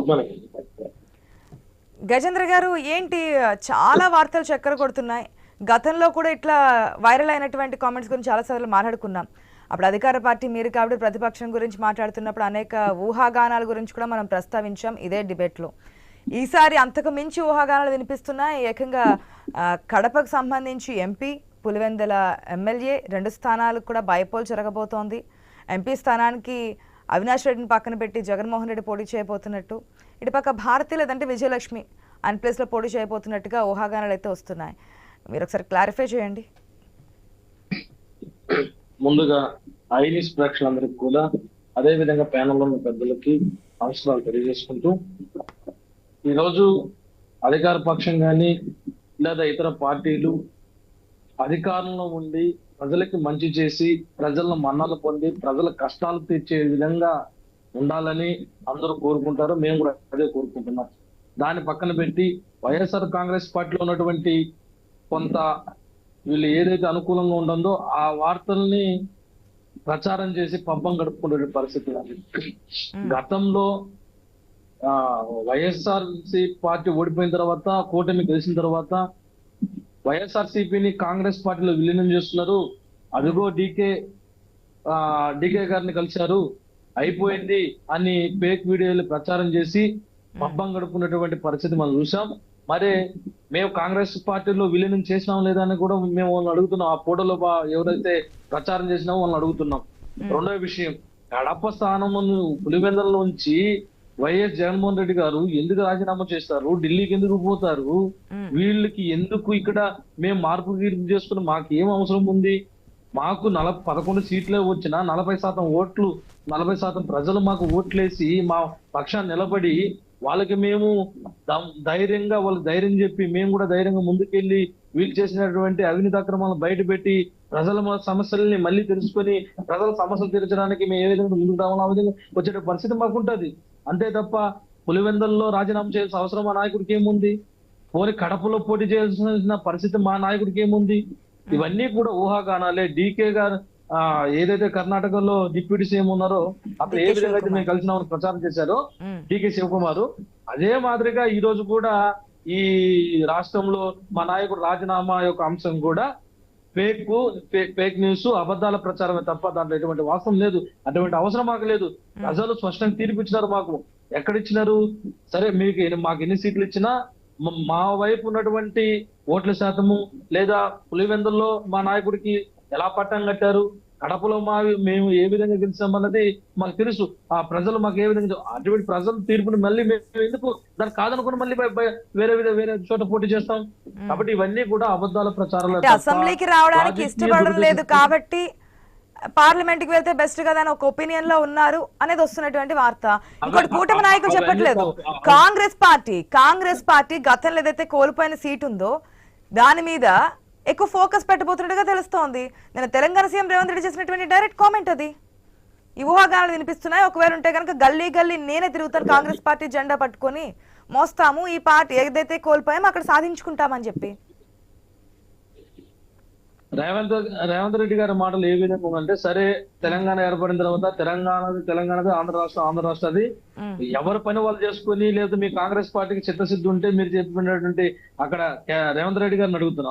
Good morning Gajendra గారు ఏంటి చాలా వార్తలు చక్కెర కొడుతున్నాయి. గతంలో కూడా ఇట్లా వైరల్ అయినటువంటి కామెంట్స్ గురించి చాలాసార్లు మాట్లాడుకున్నాం. అప్పుడు అధికార పార్టీ మీరు కాబట్టి ప్రతిపక్షం గురించి మాట్లాడుతున్నప్పుడు అనేక ఊహాగానాల గురించి కూడా మనం ప్రస్తావించాం ఇదే డిబేట్లో. ఈసారి అంతకు మించి ఊహాగానాలు వినిపిస్తున్నాయి. ఏకంగా కడపకు సంబంధించి ఎంపీ పులివెందల ఎమ్మెల్యే రెండు స్థానాలకు కూడా బైపోల్ జరగబోతోంది. ఎంపీ స్థానానికి అవినాష్ రెడ్డిని పక్కన పెట్టి జగన్మోహన్ రెడ్డి పోటీ చేయబోతున్నట్టు. ఇటుపక్క భారతి లేదంటే విజయలక్ష్మి అన్ ప్లేస్లో పోటీ చేయబోతున్నట్టుగా ఊహాగానాలు అయితే వస్తున్నాయి. మీరు ఒకసారి క్లారిఫై చేయండి. ముందుగా ఐనిస్ ప్రేక్షకులందరికీ కూడా అదే విధంగా ఉన్న పెద్దలకి అవసరాలు తెలియజేసుకుంటూ ఈరోజు అధికార పక్షం కానీ లేదా ఇతర పార్టీలు అధికారంలో ఉండి ప్రజలకి మంచి చేసి ప్రజలను మన్నలు పొంది ప్రజల కష్టాలు తీర్చే విధంగా ఉండాలని అందరూ కోరుకుంటారు. మేము కూడా అదే కోరుకుంటున్నాం. దాన్ని పక్కన పెట్టి వైఎస్ఆర్ కాంగ్రెస్ పార్టీలో ఉన్నటువంటి కొంత వీళ్ళు ఏదైతే అనుకూలంగా ఉంటుందో ఆ వార్తల్ని ప్రచారం చేసి పబ్బం గడుపుకునే పరిస్థితి ఉంది. గతంలో ఆ వైఎస్ఆర్సి పార్టీ ఓడిపోయిన తర్వాత కూటమి గెలిచిన తర్వాత వైఎస్ఆర్సీపీని కాంగ్రెస్ పార్టీలో విలీనం చేస్తున్నారు. అదిగో డీకే డీకే గారిని కలిశారు. అయిపోయింది అని ఫేక్ వీడియోలు ప్రచారం చేసి పబ్బం గడుపుకున్నటువంటి పరిస్థితి మనం చూసాం మరి మేము కాంగ్రెస్ పార్టీలో విలీనం చేసినాం లేదా అని కూడా మేము వాళ్ళని అడుగుతున్నాం. ఆ ఫోటోలో ఎవరైతే ప్రచారం చేసినామో వాళ్ళని అడుగుతున్నాం. రెండో విషయం కడప స్థానం పులివెందల నుంచి వైఎస్ జగన్మోహన్ రెడ్డి గారు ఎందుకు రాజీనామా చేస్తారు? ఢిల్లీకి ఎందుకు పోతారు? వీళ్ళకి ఎందుకు ఇక్కడ మేము మార్పు గీర్పు చేసుకుని మాకు ఏం అవసరం ఉంది? మాకు నలభై పదకొండు సీట్లే వచ్చిన నలభై శాతం ఓట్లు నలభై శాతం ప్రజలు మాకు ఓట్లేసి మా పక్షాన్ని నిలబడి వాళ్ళకి మేము ధైర్యంగా వాళ్ళకి ధైర్యం చెప్పి మేము కూడా ధైర్యంగా ముందుకెళ్ళి వీళ్ళు చేసినటువంటి అవినీతి అక్రమాలను బయట పెట్టి ప్రజల మ- సమస్యల్ని మళ్ళీ తెలుసుకొని ప్రజల సమస్యలు తీర్చడానికి మేము ఏ విధంగా ముందుకు రావాలో ఆ విధంగా వచ్చే పరిస్థితి మాకు ఉంటది అంతే తప్ప పులివెందల్లో రాజీనామా చేయాల్సిన అవసరం మా నాయకుడికి ఏముంది పోనీ కడపలో పోటీ చేయాల్సిన పరిస్థితి మా నాయకుడికి ఏముంది ఇవన్నీ కూడా ఊహాగానాలే డీకే గారు ఆ, ఏదైతే కర్ణాటకలో డిప్యూటీ సీఎం ఉన్నారో అప్పుడు ఏ విధంగా అయితే. మేము కలిసిన ప్రచారం చేశారో. డికే శివకుమార్ అదే మాదిరిగా ఈ రోజు కూడా ఈ రాష్ట్రంలో మా నాయకుడు రాజీనామా యొక్క అంశం కూడా ఫేక్ ఫేక్ న్యూస్ అబద్ధాల ప్రచారమే తప్ప దాంట్లో ఎటువంటి వాస్తవం లేదు. అటువంటి అవసరం మాకు లేదు. ప్రజలు స్పష్టంగా తీర్పు ఇచ్చినారు మాకు. ఎక్కడ ఇచ్చినారు సరే మీకు మాకు ఎన్ని సీట్లు ఇచ్చినా మ- మా వైపు ఉన్నటువంటి ఓట్ల శాతము లేదా పులివెందుల్లో మా నాయకుడికి ఎలా పట్టం కట్టారు? కడపలో మా మేము ఏ విధంగా గెలిచామన్నది మాకు తెలుసు. ఆ ప్రజలు మాకు ఏ విధంగా అటువంటి ప్రజల తీర్పుని మళ్ళీ మేము ఎందుకు దాన్ని కాదనుకుని మళ్ళీ వేరే విధ వేరే చోట పోటీ చేస్తాం? కాబట్టి ఇవన్నీ కూడా అబద్ధాల ప్రచారాలు అసెంబ్లీకి రావడానికి ఇష్టపడడం లేదు కాబట్టి పార్లమెంట్కి వెళ్తే బెస్ట్ కదా అని ఒక ఒపీనియన్లో ఉన్నారు అనేది వస్తున్నటువంటి వార్త. ఇంకోటి కూటమి నాయకులు చెప్పట్లేదు. కాంగ్రెస్ పార్టీ కాంగ్రెస్ పార్టీ గతంలో ఏదైతే కోల్పోయిన సీట్ ఉందో దాని మీద ఎక్కువ ఫోకస్ పెట్టబోతున్నట్టుగా తెలుస్తోంది. నేను తెలంగాణ సీఎం రేవంత్ రెడ్డి చేసినటువంటి డైరెక్ట్ కామెంట్ అది. ఈ ఊహాగానాలు వినిపిస్తున్నాయి. ఒకవేళ ఉంటే కనుక గల్లీ గల్లీ నేనే తిరుగుతాను. కాంగ్రెస్ పార్టీ జెండా పట్టుకొని మోస్తాము. ఈ పార్టీ ఏదైతే కోల్పోయామో అక్కడ సాధించుకుంటామని చెప్పి. రేవంత్ రేవంత్ రెడ్డి గారి మాటలు ఏ విధంగా ఉందంటే సరే తెలంగాణ ఏర్పడిన తర్వాత తెలంగాణ తెలంగాణది ఆంధ్ర రాష్ట్రం ఆంధ్ర రాష్ట్రది. ఎవరి పని వాళ్ళు చేసుకుని లేదా మీ కాంగ్రెస్ పార్టీకి చిత్తశుద్ధి ఉంటే మీరు చెప్పినటువంటి అక్కడ రేవంత్ రెడ్డి గారిని అడుగుతున్నా.